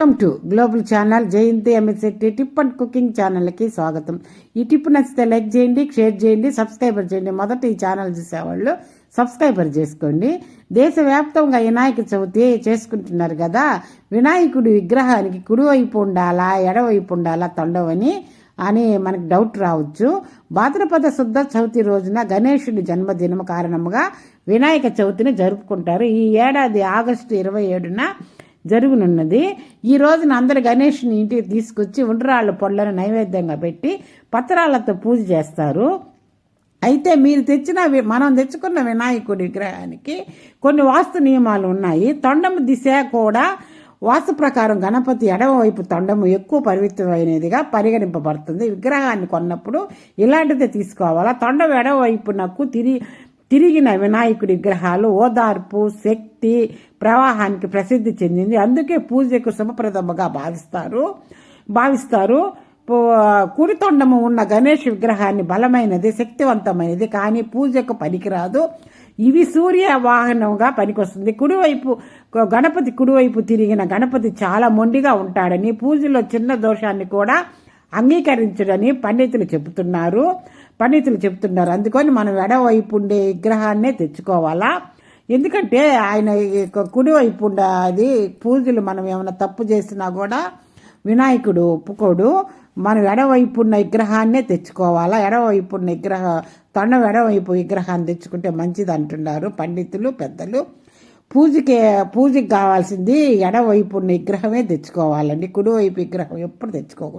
Welcome to global channel Jayanti Amit Shetty tip and cooking ఛానల్కి స్వాగతం. ఈ tip నచ్చితే లైక్ చేయండి షేర్ చేయండి సబ్స్క్రైబర్ చేయండి. మొదట ఈ ఛానల్ చూసేవాళ్ళు సబ్స్క్రైబర్ చేసుకోండి. దేశవ్యాప్తంగా వినాయక చవితి చేసుకుంటున్నారు కదా వినాయకుడి విగ్రహానికి కుడివైపు ఉండాలా ఎడవైపు ఉండాలా తొండవని అని మనకు డౌట్ రావచ్చు. భాద్రపద శుద్ధ చవితి రోజున గణేషుడి జన్మదినం కారణంగా వినాయక చవితిని జరుపుకుంటారు. ఈ ఏడాది ఆగస్టు ఇరవై ఏడున జరుగునున్నది. ఈ రోజున అందరు గణేష్ని ఇంటికి తీసుకొచ్చి ఉండ్రాళ్ళ పొళ్ళను నైవేద్యంగా పెట్టి పత్రాలతో పూజ చేస్తారు. అయితే మీరు తెచ్చిన వి- మనం తెచ్చుకున్న వినాయకుడి విగ్రహానికి కొన్ని వాస్తు నియమాలు ఉన్నాయి. తొండము దిశ కూడా వాస్తు ప్రకారం గణపతి ఎడమవైపు తొండము ఎక్కువ పవిత్రమైనదిగా పరిగణింపబడుతుంది. విగ్రహాన్ని కొన్నప్పుడు ఇలాంటిదే తీసుకోవాలా? తొండం ఎడమవైపునకు తిరిగి తిరిగిన వినాయకుడి విగ్రహాలు ఓదార్పు శక్తి ప్రవాహానికి ప్రసిద్ధి చెందింది. అందుకే పూజకు శుభప్రదముగా భావిస్తారు. భావిస్తారు. పో- ఉన్న గణేష్ విగ్రహాన్ని బలమైనది శక్తివంతమైనది కానీ పూజకు పనికిరాదు. ఇవి సూర్య వాహనంగా పనికొస్తుంది. కుడివైపు గణపతి కుడివైపు తిరిగిన గణపతి చాలా మొండిగా ఉంటాడని పూజలో చిన్న దోషాన్ని కూడా అంగీకరించడని పండితులు చెబుతున్నారు. పండితులు చెబుతున్నారు. అందుకని మనం ఎడవైపు ఉండే విగ్రహాన్నే తెచ్చుకోవాలా? ఎందుకంటే ఆయన కుడివైపు ఉండే అది పూజలు మనం ఏమైనా తప్పు చేసినా కూడా వినాయకుడు ఒప్పుకోడు. మనం ఎడవైపు ఉన్న విగ్రహాన్నే తెచ్చుకోవాలా? ఎడవైపు ఉన్న విగ్రహ తొండం ఎడవైపు విగ్రహాన్ని తెచ్చుకుంటే మంచిది అంటున్నారు పండితులు పెద్దలు. పూజకి పూజకి కావాల్సింది ఎడవైపు ఉన్న విగ్రహమే తెచ్చుకోవాలండి. కుడివైపు విగ్రహం ఎప్పుడు తెచ్చుకోకూడదు.